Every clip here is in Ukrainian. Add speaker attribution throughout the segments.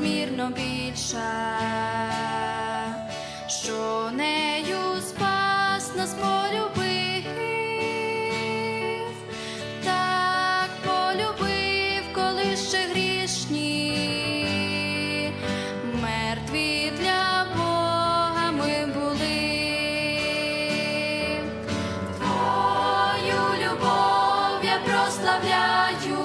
Speaker 1: незмірно більша, що нею спас нас полюбив, так полюбив, коли ще грішні, мертві для Бога ми були. Твою любов я прославляю,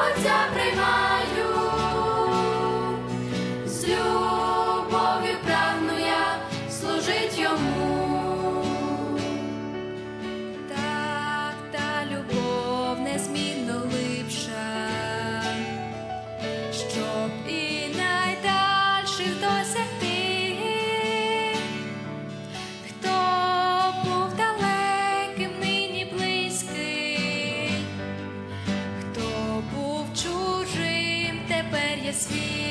Speaker 1: Отця приймаю, Spirit.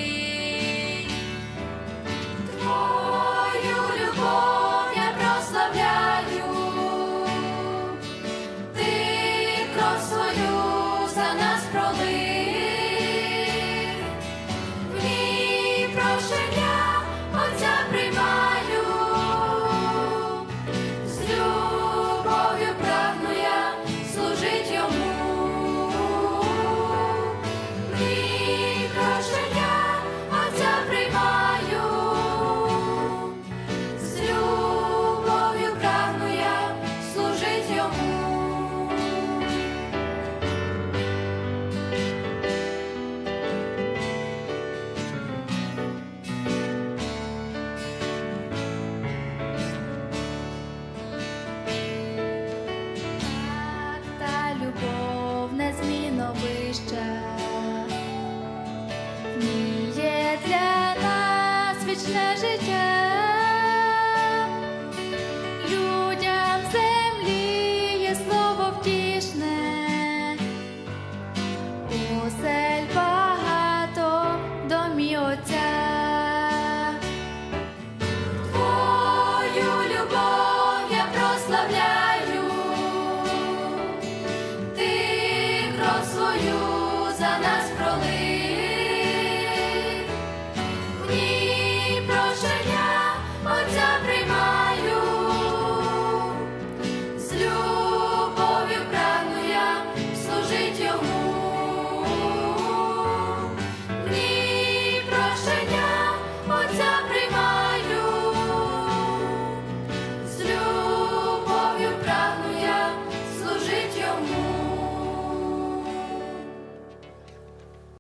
Speaker 1: Вічне життя, людям землі є слово втішне, осель багато домі Отця. Твою любов прославляю, ти кров свою за нас пролив,